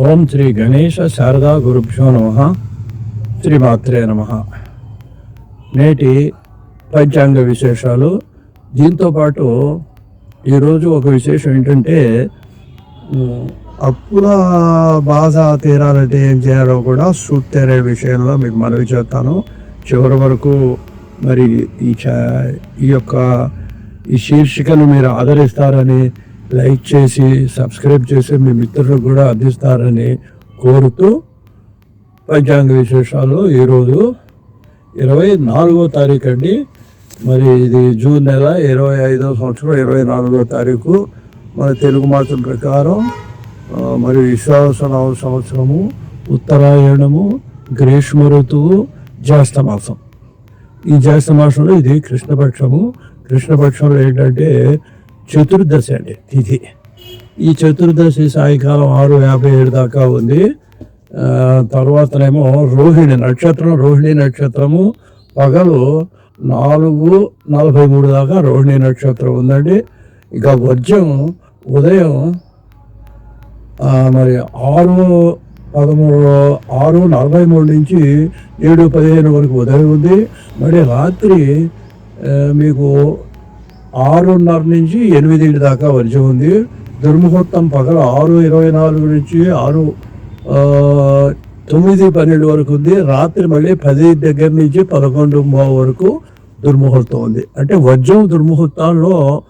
ఓం శ్రీ గణేష శారదా గురుభ్యో నమ. శ్రీమాత్రే నమ. నేటి పంచాంగ విశేషాలు. దీంతో పాటు ఈరోజు ఒక విశేషం ఏంటంటే అప్పుల బాధ తీరాలంటే ఏం చేయాలో కూడా సూట్టేరే విషయంలో మీకు మనవి చేస్తాను. చివరి వరకు మరి ఈ ఈ యొక్క ఈ శీర్షికను మీరు ఆదరిస్తారని లైక్ చేసి సబ్స్క్రైబ్ చేసి మీ మిత్రులకు కూడా అందిస్తారని కోరుతూ పంచాంగ విశేషాలు ఈరోజు ఇరవై నాలుగో తారీఖు అండి. మరి ఇది జూన్ నెల ఇరవై ఐదో సంవత్సరం ఇరవై నాలుగో తారీఖు మన తెలుగు మాసం ప్రకారం మరి విశ్వాసనామ సంవత్సరము ఉత్తరాయణము గ్రీష్మ ఋతువు జ్యేష్ఠమాసం ఈ జ్యేష్ఠ మాసంలో ఇది కృష్ణపక్షము. కృష్ణపక్షంలో ఏంటంటే చతుర్దశి అండి తిథి. ఈ చతుర్దశి సాయంకాలం ఆరు యాభై ఏడు దాకా ఉంది. తర్వాతనేమో రోహిణి నక్షత్రం రోహిణి నక్షత్రము. పగలు నాలుగు నలభై మూడు దాకా రోహిణి నక్షత్రం ఉందండి. ఇక వజ్రం ఉదయం మరి ఆరు పదమూడు ఆరు నలభై మూడు నుంచి ఏడు పదిహేను వరకు ఉదయం ఉంది. మరి రాత్రి మీకు ఆరున్నర నుంచి ఎనిమిది దాకా వర్షం ఉంది. దుర్ముహూర్తం పగల ఆరు ఇరవై నాలుగు నుంచి ఆరు తొమ్మిది పన్నెండు వరకు ఉంది. రాత్రి మళ్ళీ పది దగ్గర నుంచి పదకొండు వరకు దుర్ముహూర్తం ఉంది. అంటే వజ్రం దుర్ముహూర్తాల్లో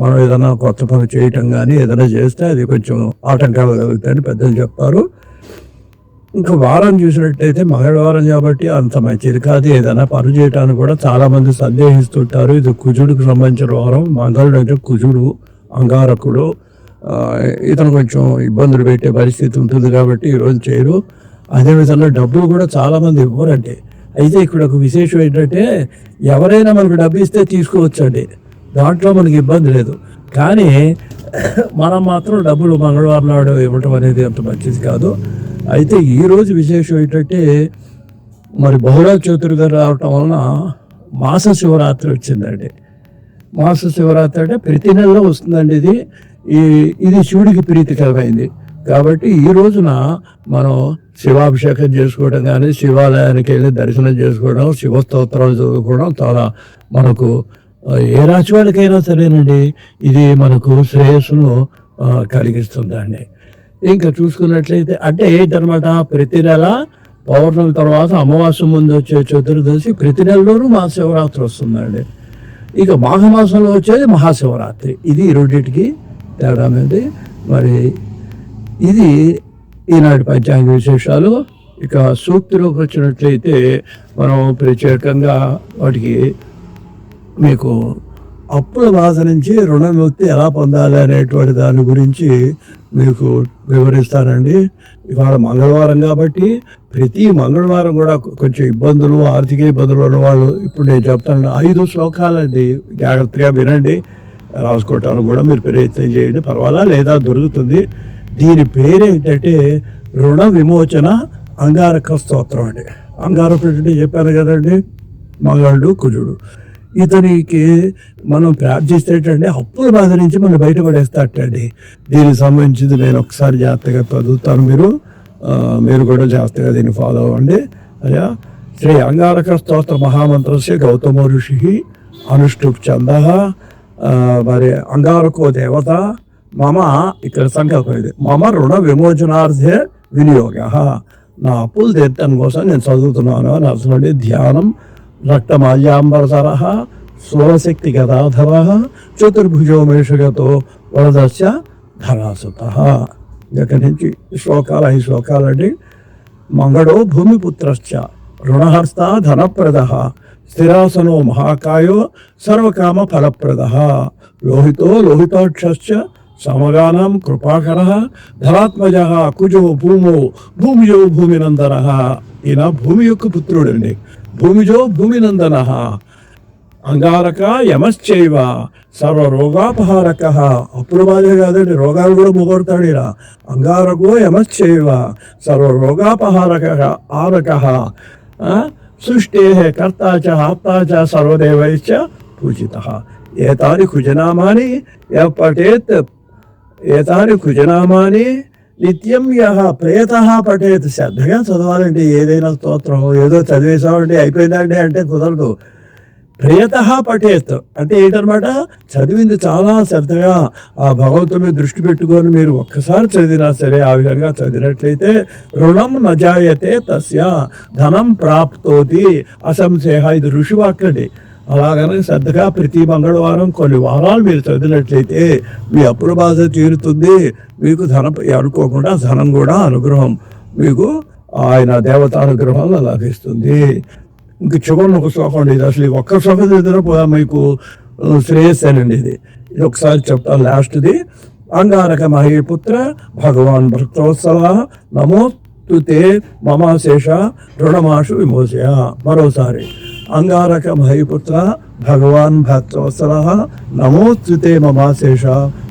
మనం ఏదైనా కొత్త పని చేయటం కానీ ఏదైనా చేస్తే అది కొంచెం ఆటంకాలు కలుగుతాయని పెద్దలు చెప్తారు. ఇంకా వారం చూసినట్టయితే మంగళవారం కాబట్టి అంత మంచిది కాదు. ఏదైనా పని చేయటానికి కూడా చాలా మంది సందేహిస్తుంటారు. ఇది కుజుడికి సంబంధించిన వారం. మంగళుడు అంటే కుజుడు అంగారకుడు. ఇతను కొంచెం ఇబ్బందులు పెట్టే పరిస్థితి ఉంటుంది కాబట్టి ఈరోజు చేయరు. అదేవిధంగా డబ్బులు కూడా చాలా మంది ఇవ్వరండి. అయితే ఇక్కడ ఒక విశేషం ఏంటంటే ఎవరైనా మనకు డబ్బు ఇస్తే తీసుకోవచ్చండి. దాంట్లో మనకి ఇబ్బంది లేదు. కానీ మనం మాత్రం డబ్బులు మంగళవారం నాడు ఇవ్వటం అనేది అంత మంచిది కాదు. అయితే ఈరోజు విశేషం ఏంటంటే మరి బహుళ చతుర్థి రావటం వలన మాస శివరాత్రి వచ్చిందండి. మాస శివరాత్రి అంటే ప్రతి నెలలో వస్తుందండి ఇది. ఈ ఇది శివుడికి ప్రీతికరమైంది కాబట్టి ఈ రోజున మనం శివాభిషేకం చేసుకోవడం కానీ శివాలయానికి వెళ్ళి దర్శనం చేసుకోవడం శివస్తోత్రాలు చదువుకోవడం చాలా మనకు ఏ రాశి వాళ్ళకైనా సరేనండి. ఇది మనకు శ్రేయస్సును కలిగిస్తుందండి. ఇంకా చూసుకున్నట్లయితే అంటే ఏంటనమాట ప్రతి నెల పౌర్ణమి తర్వాత అమావాస్య ముందు వచ్చే చతుర్దశి ప్రతి నెలలోనూ మహాశివరాత్రి వస్తుందండి. ఇక మాఘమాసంలో వచ్చేది మహాశివరాత్రి. ఇది రెండింటికి తేడా అనేది మరి ఇది ఈనాటి పంచాంగ విశేషాలు. ఇక సూక్తిలోకి వచ్చినట్లయితే మనం ప్రత్యేకంగా వాటికి మీకు అప్పుల బాధ నుంచి రుణముక్తి ఎలా పొందాలి అనేటువంటి దాని గురించి మీకు వివరిస్తానండి. ఇవాళ మంగళవారం కాబట్టి ప్రతి మంగళవారం కూడా కొంచెం ఇబ్బందులు ఆర్థిక ఇబ్బందులు ఉన్న వాళ్ళు ఇప్పుడు నేను చెప్తాను. ఐదు శ్లోకాలండి. జాగ్రత్తగా వినండి. రాసుకోవటానికి కూడా మీరు ప్రయత్నం చేయండి. పర్వాలా? లేదా దొరుకుతుంది. దీని పేరు ఏంటంటే రుణ విమోచన అంగారక స్తోత్రం అండి. అంగారకుడు చెప్పాను కదండి. మగాళ్ళు కుజుడు. ఇతనికి మనం ప్రార్థిస్తేటండి అప్పుల బాధ నుంచి మనం బయటపడేస్తాటండి. దీనికి సంబంధించింది నేను ఒకసారి జాగ్రత్తగా చదువుతాను మీరు. మీరు కూడా జాగ్రత్తగా దీన్ని ఫాలో అవ్వండి. అయ్యా శ్రీ అంగారక స్తోత్ర మహామంత్రస్య గౌతమ ఋషి అనుష్ఠుప్ చంద. మరి అంగారకో దేవత మమ ఇక్కడ సంకల్పం ఇది. మమ రుణ విమోచనార్థే వినియోగ. నా అప్పులు తీర్చడం కోసం నేను చదువుతున్నాను అని అసలు ధ్యానం. రక్తమాల్యాంబరధర సోరశక్తి గదాధర చతుర్భుజో మేషగతో వరదశ ధరాసుత ఇక్కడి నుంచి శ్లోకాలు ఐదు శ్లోకాలండి మంగళో భూమిపుత్రశ్చ రుణహర్త ధనప్రద స్థిరాసనో మహాకాయో సర్వకామ ఫలప్రద లోహితో లోహితాక్షశ్చ సమగానం కృపాకర ధరాత్మజ కుజో భూమో భూమిజో భూమినందన. ఈయన భూమి యొక్క పుత్రుడండి. భూమిజో భూమినందన. అంగారక యమశ్చైవ సర్వ రోగాపహారక అప్పుడు బాధే కాదండి రోగాలు కూడా మొగొడతాడు ఈయన. అంగారకో యమశ్చైవ సర్వ రోగాపహారక ఆరక సృష్టే కర్తా చ ఆప్తా సర్వదేవైశ్చ పూజిత. ఏతాని కుజనామాని ఎప్పటేత్ ఏతాని కుజనామాని నిత్యం యహ ప్రేత పఠేత్ శ్రద్ధగా చదవాలండి ఏదైనా స్తోత్రం ఏదో చదివేసామండి అయిపోయిందండి అంటే కుదరదు. ప్రేత పఠేత్ అంటే ఏంటనమాట చదివింది చాలా శ్రద్ధగా. ఆ భగవంతు మీద దృష్టి పెట్టుకొని మీరు ఒక్కసారి చదివినా సరే ఆ విధంగా చదివినట్లయితే రుణం నజాయతే తస్య ధనం ప్రాప్తోతి. అసంశేహ ఇది ఋషివాక్యండి అలాగనే శ్రద్ధగా ప్రతి మంగళవారం కొన్ని వారాలు మీరు చదివినట్లయితే మీ అప్పుల బాధ తీరుతుంది. మీకు ధనం అనుకోకుండా ధనం కూడా అనుగ్రహం మీకు ఆయన దేవతానుగ్రహం లభిస్తుంది. ఇంక చివరిని ఒక శ్లోకం అండి ఇది అసలు ఈ ఒక్క శ్లోకం చదివినా మీకు శ్రేయస్సేనండి ఇది. ఇది ఒకసారి చెప్తాను లాస్ట్ది. అంగారక మహీపుత్ర భగవాన్ భక్తోత్సవ నమో తుతే మమాశేష రుణమాషు విమోచయ. మరోసారి. అంగారక మహీపుత్ర భగవాన్ భక్తోత్సవ నమోస్తుతే మమాశేష.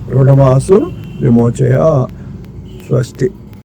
రుణమాసు విమోచయ. స్వస్తి.